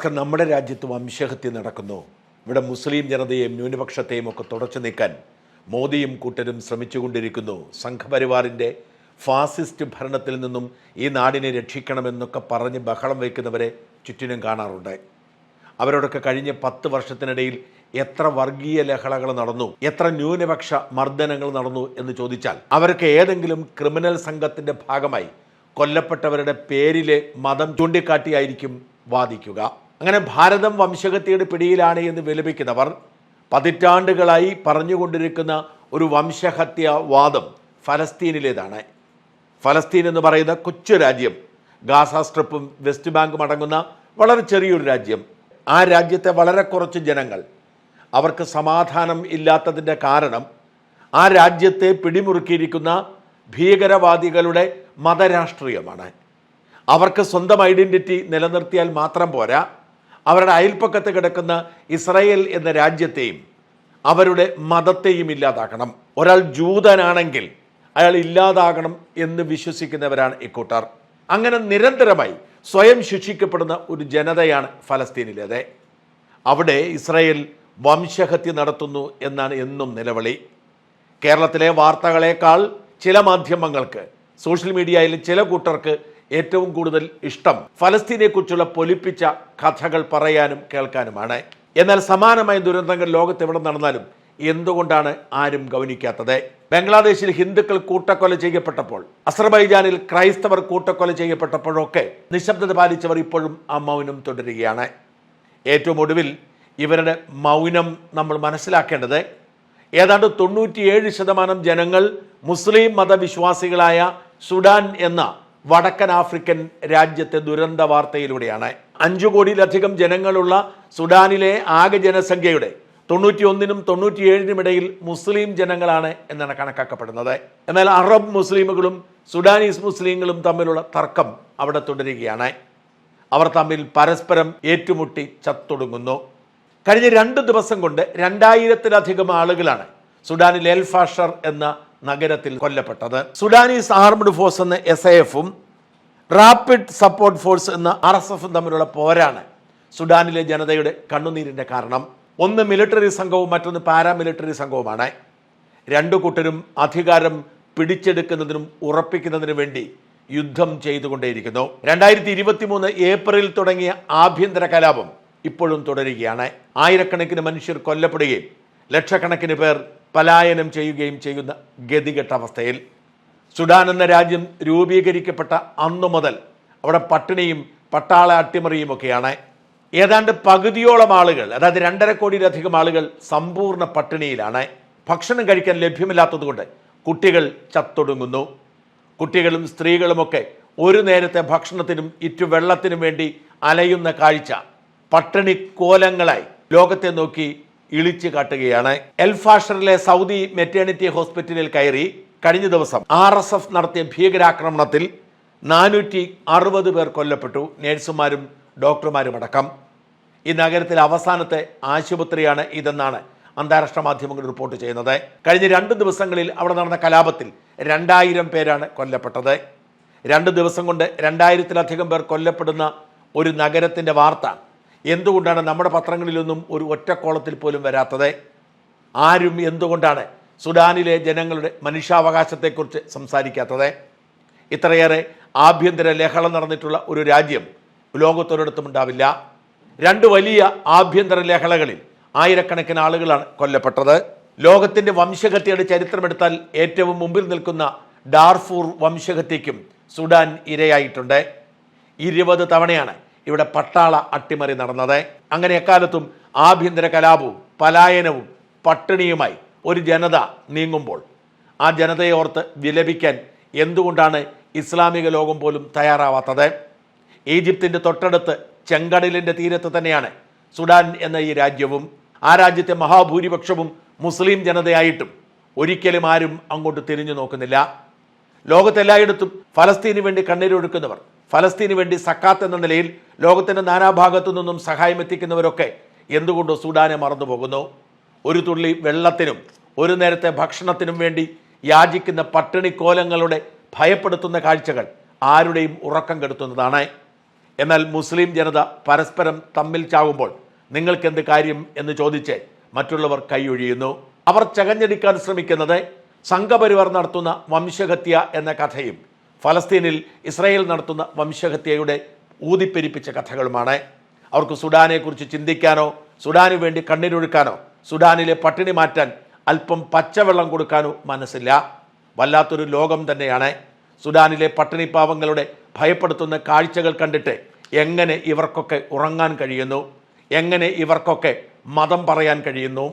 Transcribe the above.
നമസ്കാരം നമ്മുടെ രാജ്യത്ത് വംശഹത്യ നടക്കുന്നു. ഇവിടെ മുസ്ലിം ജനതയെയും ന്യൂനപക്ഷത്തെയും ഒക്കെ തുടച്ചു നീക്കാൻ മോദിയും കൂട്ടരും ശ്രമിച്ചുകൊണ്ടിരിക്കുന്നു. സംഘപരിവാറിന്റെ ഫാസിസ്റ്റ് ഭരണത്തിൽ നിന്നും ഈ നാടിനെ രക്ഷിക്കണമെന്നൊക്കെ പറഞ്ഞ് ബഹളം വയ്ക്കുന്നവരെ ചുറ്റിനും കാണാറുണ്ട്. അവരോടൊക്കെ കഴിഞ്ഞ പത്ത് വർഷത്തിനിടയിൽ എത്ര വർഗീയ ലഹളകൾ നടന്നു എത്ര ന്യൂനപക്ഷ മർദ്ദനങ്ങൾ നടന്നു എന്ന് ചോദിച്ചാൽ അവർക്ക് ഏതെങ്കിലും ക്രിമിനൽ സംഘത്തിന്റെ ഭാഗമായി കൊല്ലപ്പെട്ടവരുടെ പേരിലെ മതം ചൂണ്ടിക്കാട്ടിയായിരിക്കും വാദിക്കുക. അങ്ങനെ ഭാരതം വംശഹത്യയുടെ പിടിയിലാണ് എന്ന് വിലപിക്കുന്നവർ പതിറ്റാണ്ടുകളായി പറഞ്ഞുകൊണ്ടിരിക്കുന്ന ഒരു വംശഹത്യ വാദം ഫലസ്തീനിലേതാണ്. ഫലസ്തീൻ എന്ന് പറയുന്ന കൊച്ചു രാജ്യം. ഗാസ സ്ട്രിപ്പും വെസ്റ്റ് ബാങ്കും അടങ്ങുന്ന വളരെ ചെറിയൊരു രാജ്യം. ആ രാജ്യത്തെ വളരെ കുറച്ച് ജനങ്ങൾ. അവർക്ക് സമാധാനം ഇല്ലാത്തതിന്റെ കാരണം ആ രാജ്യത്തെ പിടിമുറുക്കിയിരിക്കുന്ന ഭീകരവാദികളുടെ മതരാഷ്ട്രീയമാണ്. അവർക്ക് സ്വന്തം ഐഡന്റിറ്റി നിലനിർത്തിയാൽ മാത്രം പോരാ. അവരുടെ അയൽപ്പക്കത്ത് കിടക്കുന്ന ഇസ്രയേൽ എന്ന രാജ്യത്തെയും അവരുടെ മതത്തെയും ഇല്ലാതാക്കണം. ഒരാൾ ജൂതനാണെങ്കിൽ അയാൾ ഇല്ലാതാകണം എന്ന് വിശ്വസിക്കുന്നവരാണ് ഇക്കൂട്ടർ. അങ്ങനെ നിരന്തരമായി സ്വയം ശിക്ഷിക്കപ്പെടുന്ന ഒരു ജനതയാണ് ഫലസ്തീനിലേത് അവിടെ ഇസ്രയേൽ വംശഹത്യ നടത്തുന്നു എന്നാണ് എന്നും നിലവിളി. കേരളത്തിലെ വാർത്തകളേക്കാൾ ചില മാധ്യമങ്ങൾക്ക് സോഷ്യൽ മീഡിയയിൽ ചില കൂട്ടർക്ക് ഏറ്റവും കൂടുതൽ ഇഷ്ടം ഫലസ്തീനെക്കുറിച്ചുള്ള പൊലിപ്പിച്ച കഥകൾ പറയാനും കേൾക്കാനുമാണ്. എന്നാൽ സമാനമായ ദുരന്തങ്ങൾ ലോകത്ത് എവിടെ നടന്നാലും എന്തുകൊണ്ടാണ് ആരും ഗൗനിക്കാത്തത്? ബംഗ്ലാദേശിൽ ഹിന്ദുക്കൾ കൂട്ടക്കൊല ചെയ്യപ്പെട്ടപ്പോൾ അസർബൈജാനിൽ ക്രൈസ്തവർ കൂട്ടക്കൊല ചെയ്യപ്പെട്ടപ്പോഴൊക്കെ നിശബ്ദത പാലിച്ചവർ ഇപ്പോഴും ആ മൗനം തുടരുകയാണ്. ഏറ്റവും ഒടുവിൽ ഇവരുടെ മൗനം നമ്മൾ മനസ്സിലാക്കേണ്ടത് ഏതാണ്ട് തൊണ്ണൂറ്റിയേഴ് ശതമാനം ജനങ്ങൾ മുസ്ലിം മതവിശ്വാസികളായ സുഡാൻ എന്ന വടക്കൻ ആഫ്രിക്കൻ രാജ്യത്തെ ദുരന്ത വാർത്തയിലൂടെയാണ്. അഞ്ചു കോടിയിലധികം ജനങ്ങളുള്ള സുഡാനിലെ ആകെ ജനസംഖ്യയുടെ തൊണ്ണൂറ്റി ഒന്നിനും തൊണ്ണൂറ്റിയേഴിനും ഇടയിൽ മുസ്ലിം ജനങ്ങളാണ് എന്നാണ് കണക്കാക്കപ്പെടുന്നത്. എന്നാൽ അറബ് മുസ്ലിമുകളും സുഡാനീസ് മുസ്ലിങ്ങളും തമ്മിലുള്ള തർക്കം അവിടെ തുടരുകയാണ്. അവർ തമ്മിൽ പരസ്പരം ഏറ്റുമുട്ടി ചത്തൊടുങ്ങുന്നു. കഴിഞ്ഞ രണ്ട് ദിവസം കൊണ്ട് രണ്ടായിരത്തിലധികം ആളുകളാണ് സുഡാനിൽ എൽ ഫാഷർ എന്ന നഗരത്തിൽ കൊല്ലപ്പെട്ടത്. സുഡാനീസ് ആർമഡ് ഫോഴ്സ് എന്ന എസ് എഫും റാപ്പിഡ് സപ്പോർട്ട് ഫോഴ്സ് എന്ന ആർ എസ് എഫും തമ്മിലുള്ള പോരാണ് സുഡാനിലെ ജനതയുടെ കണ്ണുനീരിന്റെ കാരണം. ഒന്ന് മിലിറ്ററി സംഘവും മറ്റൊന്ന് പാരാമിലിറ്ററി സംഘവുമാണ്. രണ്ടു കൂട്ടരും അധികാരം പിടിച്ചെടുക്കുന്നതിനും ഉറപ്പിക്കുന്നതിനും വേണ്ടി യുദ്ധം ചെയ്തുകൊണ്ടേയിരിക്കുന്നു. രണ്ടായിരത്തി ഇരുപത്തി മൂന്ന് ഏപ്രിൽ തുടങ്ങിയ ആഭ്യന്തര കലാപം ഇപ്പോഴും തുടരുകയാണ്. ആയിരക്കണക്കിന് മനുഷ്യർ കൊല്ലപ്പെടുകയും ലക്ഷക്കണക്കിന് പേർ പലായനം ചെയ്യുകയും ചെയ്യുന്ന ഗതികെട്ട അവസ്ഥയിൽ സുഡാൻ എന്ന രാജ്യം രൂപീകരിക്കപ്പെട്ട അന്നു മുതൽ അവിടെ പട്ടിണിയും പട്ടാള അട്ടിമറിയും ഒക്കെയാണ്. ഏതാണ്ട് പകുതിയോളം ആളുകൾ അതായത് രണ്ടര കോടിയിലധികം ആളുകൾ സമ്പൂർണ പട്ടിണിയിലാണ്. ഭക്ഷണം കഴിക്കാൻ ലഭ്യമില്ലാത്തതുകൊണ്ട് കുട്ടികൾ ചത്തൊടുങ്ങുന്നു. കുട്ടികളും സ്ത്രീകളുമൊക്കെ ഒരു നേരത്തെ ഭക്ഷണത്തിനും ഇറ്റു വെള്ളത്തിനും വേണ്ടി അലയുന്ന കാഴ്ച പട്ടിണി കോലങ്ങളായി ലോകത്തെ നോക്കി ഇളിച്ചു കാട്ടുകയാണ്. എൽഫാഷറിലെ സൗദി മെറ്റേണിറ്റി ഹോസ്പിറ്റലിൽ കയറി കഴിഞ്ഞ ദിവസം ആർ എസ് എഫ് നടത്തിയ ഭീകരാക്രമണത്തിൽ നാനൂറ്റി അറുപത് പേർ കൊല്ലപ്പെട്ടു. നേഴ്സുമാരും ഡോക്ടർമാരും അടക്കം. ഈ നഗരത്തിലെ അവസാനത്തെ ആശുപത്രിയാണ് ഇതെന്നാണ് അന്താരാഷ്ട്ര മാധ്യമങ്ങൾ റിപ്പോർട്ട് ചെയ്യുന്നത്. കഴിഞ്ഞ രണ്ട് ദിവസങ്ങളിൽ അവിടെ നടന്ന കലാപത്തിൽ രണ്ടായിരം പേരാണ് കൊല്ലപ്പെട്ടത്. രണ്ട് ദിവസം കൊണ്ട് രണ്ടായിരത്തിലധികം പേർ കൊല്ലപ്പെടുന്ന ഒരു നഗരത്തിന്റെ വാർത്ത എന്തുകൊണ്ടാണ് നമ്മുടെ പത്രങ്ങളിലൊന്നും ഒരു ഒറ്റക്കോളത്തിൽ പോലും വരാത്തത്? ആരും എന്തുകൊണ്ടാണ് സുഡാനിലെ ജനങ്ങളുടെ മനുഷ്യാവകാശത്തെക്കുറിച്ച് സംസാരിക്കാത്തത്? ഇത്രയേറെ ആഭ്യന്തര ലഹള നടന്നിട്ടുള്ള ഒരു രാജ്യം ലോകത്തൊരിടത്തും ഉണ്ടാവില്ല. രണ്ട് വലിയ ആഭ്യന്തര ലഹളകളിൽ ആയിരക്കണക്കിന് ആളുകളാണ് കൊല്ലപ്പെട്ടത്. ലോകത്തിന്റെ വംശഹത്യയുടെ ചരിത്രമെടുത്താൽ ഏറ്റവും മുമ്പിൽ നിൽക്കുന്ന ഡാർഫൂർ വംശഹത്യയ്ക്കും സുഡാൻ ഇരയായിട്ടുണ്ട്. ഇരുപത് തവണയാണ് ഇവിടെ പട്ടാള അട്ടിമറി നടന്നത്. അങ്ങനെ എക്കാലത്തും ആഭ്യന്തര കലാപവും പലായനവും പട്ടിണിയുമായി ഒരു ജനത നീങ്ങുമ്പോൾ ആ ജനതയെ ഓർത്ത് വിലപിക്കാൻ എന്തുകൊണ്ടാണ് ഇസ്ലാമിക ലോകം പോലും തയ്യാറാവാത്തത്? ഈജിപ്തിന്റെ തൊട്ടടുത്ത് ചെങ്കടലിന്റെ തീരത്ത് തന്നെയാണ് സുഡാൻ എന്ന ഈ രാജ്യവും. ആ രാജ്യത്തെ മഹാഭൂരിപക്ഷവും മുസ്ലിം ജനതയായിട്ടും ഒരിക്കലും ആരും അങ്ങോട്ട് തിരിഞ്ഞു നോക്കുന്നില്ല. ലോകത്തെല്ലായിടത്തും ഫലസ്തീന് വേണ്ടി കണ്ണീരൊഴുക്കുന്നവർ ഫലസ്തീന് വേണ്ടി സക്കാത്ത് എന്ന നിലയിൽ ലോകത്തിന്റെ നാനാഭാഗത്തു നിന്നും സഹായം എത്തിക്കുന്നവരൊക്കെ എന്തുകൊണ്ടോ സുഡാനെ മറന്നുപോകുന്നു? ഒരു തുള്ളി വെള്ളത്തിനും ഒരു നേരത്തെ ഭക്ഷണത്തിനും വേണ്ടി യാചിക്കുന്ന പട്ടിണിക്കോലങ്ങളുടെ ഭയപ്പെടുത്തുന്ന കാഴ്ചകൾ ആരുടെയും ഉറക്കം കെടുത്തുന്നതാണ്. എന്നാൽ മുസ്ലിം ജനത പരസ്പരം തമ്മിൽ ചാവുമ്പോൾ നിങ്ങൾക്കെന്ത് കാര്യം എന്ന് ചോദിച്ച് മറ്റുള്ളവർ കൈയൊഴിയുന്നു. അവർ ചകഞ്ഞടിക്കാൻ ശ്രമിക്കുന്നത് സംഘപരിവാർ നടത്തുന്ന വംശഹത്യ എന്ന കഥയും ഫലസ്തീനിൽ ഇസ്രായേൽ നടത്തുന്ന വംശഹത്യയുടെ ഊതിപ്പെരിപ്പിച്ച കഥകളുമാണ്. അവർക്ക് സുഡാനെക്കുറിച്ച് ചിന്തിക്കാനോ സുഡാനു വേണ്ടി കണ്ണീരൊഴുക്കാനോ സുഡാനിലെ പട്ടിണി മാറ്റാൻ അല്പം പച്ചവെള്ളം കൊടുക്കാനോ മനസ്സില്ല. വല്ലാത്തൊരു ലോകം തന്നെയാണ്. സുഡാനിലെ പട്ടിണി പാവങ്ങളുടെ ഭയപ്പെടുത്തുന്ന കാഴ്ചകൾ കണ്ടിട്ട് എങ്ങനെ ഇവർക്കൊക്കെ ഉറങ്ങാൻ കഴിയുന്നു? എങ്ങനെ ഇവർക്കൊക്കെ മതം പറയാൻ കഴിയുന്നു?